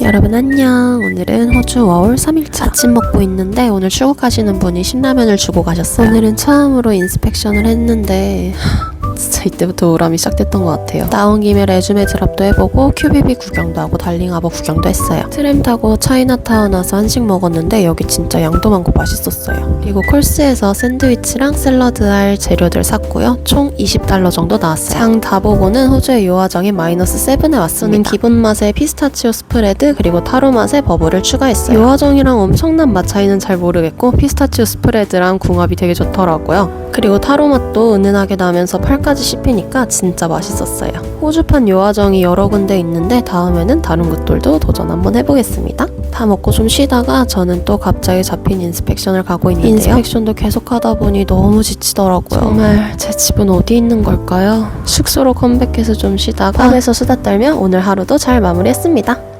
여러분 안녕. 오늘은 호주 워홀 3일차 아침 먹고 있는데 오늘 출국하시는 분이 신라면을 주고 가셨어요. 오늘은 처음으로 인스펙션을 했는데 이때부터 우람이 시작됐던 것 같아요. 나온 김에 레주메 드랍도 해보고 큐비비 구경도 하고 달링하버 구경도 했어요. 트램 타고 차이나타운 와서 한식 먹었는데 여기 진짜 양도 많고 맛있었어요. 그리고 콜스에서 샌드위치랑 샐러드 할 재료들 샀고요. 총 20달러 정도 나왔어요. 장 다 보고는 호주의 요화정이 마이너스 7에 왔습니다. 저는 기본 맛에 피스타치오 스프레드 그리고 타로 맛에 버블을 추가했어요. 요화정이랑 엄청난 맛 차이는 잘 모르겠고 피스타치오 스프레드랑 궁합이 되게 좋더라고요. 그리고 타로 맛도 은은하게 나면서 팔까지 씹히니까 진짜 맛있었어요. 호주판 요화정이 여러 군데 있는데 다음에는 다른 곳들도 도전 한번 해보겠습니다. 다 먹고 좀 쉬다가 저는 또 갑자기 잡힌 인스펙션을 가고 있는데요. 인스펙션도 계속 하다 보니 너무 지치더라고요. 정말 제 집은 어디 있는 걸까요? 숙소로 컴백해서 좀 쉬다가 밤에서 수다 떨며 오늘 하루도 잘 마무리했습니다.